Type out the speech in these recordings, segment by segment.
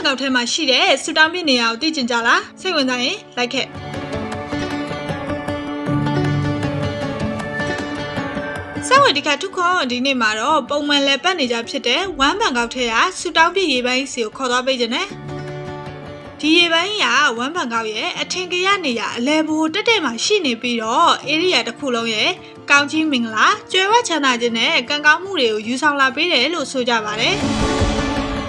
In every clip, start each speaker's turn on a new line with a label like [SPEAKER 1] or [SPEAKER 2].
[SPEAKER 1] န်ကောက်ထဲမှာရှိတဲ့ဆူတောင်းပြနေရကိုသိကျင်ကြလားစိတ်ဝင်စားရင်လိုက်ခဲ့ဆက်ဝေဒီကထုခွန်ဒီနေ့မှာတော့ပုံမှန်လဲပတ်နေကြဖြစ်တဲ့ဝမ်းဘန်ကောက်ထဲကဆူတောင်းပြရေပိုင်းစီကိုခေါ်သွားပေးခြင်းနဲ့ဒီရေပိုင်းကဝမ်းဘန်ကောက်ရဲ့အထင်ကရနေရအလဲဘူတက်တက်မှာရှိနေပြီးတော့ area တစ်ခုလုံးရဲ့ကောင်းကြီးမင်္ဂလာကျွဲဝချမ်းသာခြင်းနဲ့ကံကောင်းမှုတွေကိုယူဆောင်လာပေးတယ်လို့ဆိုကြပါတယ်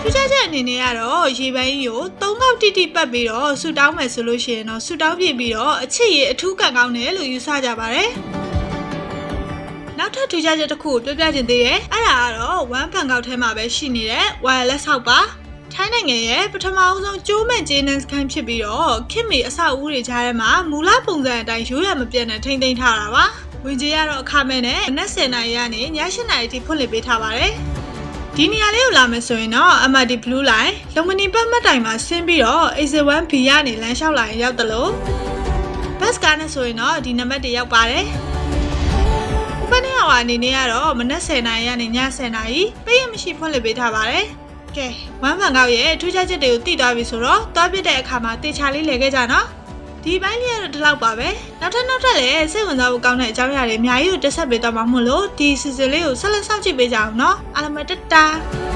[SPEAKER 1] ထူးခြားချက်အနေနဲ့ကတော့ရေပန်းကြီးကို၃ခေါက်တိတိပတ်ပြီးတော့ဆူတောင်းမယ်ဆိုလို့ရှိရင်တော့ဆူတောင်းပြပြီးတော့အချစ်ရေအထူးကံကောင်းတယ်လို့ယူဆကြပါတယ်။နောက်ထပ်ထူးခြားချက်တစ်ခုကိုပြောပြချင်သေးတယ်။အဲ့ဒါကတော့ one ဖန်ကောက်ထဲမှာပဲရှိနေတဲ့ wireless ဟောက်ပါ။ထိုင်းနိုင်ငံရဲ့ပထမအဆုံးကျိုးမဲ့ဂျေနန်စကန်ဖြစ်ပြီးတော့ခင်မီအဆောက်အဦတွေကြားထဲမှာမူလပုံစံအတိုင်းရိုးရမပြတ်နဲ့ထိမ့်သိမ်းထားတာပါ။ဝင်ကြီးကတော့အခမဲ့နဲ့နက်10နာရီကနေည8နာရီထိဖွင့်လှစ်ပေးထားပါတယ်။ ဒီနေရာလေးကိုလာမယ်ဆိုရင်တော့ MRT Blue Line လုံမနီပတ်မှတ်တိုင်မှာဆင်းပြီးတော့ A1B ကနေလမ်းလျှောက်လာရင်ရောက်တယ်လို့ဘတ်ကားနဲ့ဆိုရင်တော့ဒီနံပါတ်တွေရောက်ပါတယ်။ဥပဒေအဝအနေနဲ့ကတော့မနက်10:00နာရီကနေည10:00နာရီပိတ်ရမရှိဖွင့်လှစ်ပေးထားပါတယ်။ကဲဝမ်းဖန်ကောက်ရဲ့ထူးခြားချက်တွေကိုသိသွားပြီဆိုတော့သွားပြတဲ့အခါမှာတေချာလေးလဲခဲ့ကြနော်။ ဒီပိုင်းလေးကတော့ဒီလောက်ပါပဲနောက်ထပ်နောက်ထပ်လည်းစိတ်ဝင်စားဖို့ကောင်းတဲ့အကြောင်းအရာတွေအများကြီးကိုတက်ဆက်ပေးသွားမှာမို့လို့ဒီ season လေးကိုဆက်လက်စောင့်ကြည့်ပေးကြအောင်နော်အားလုံးပဲတတား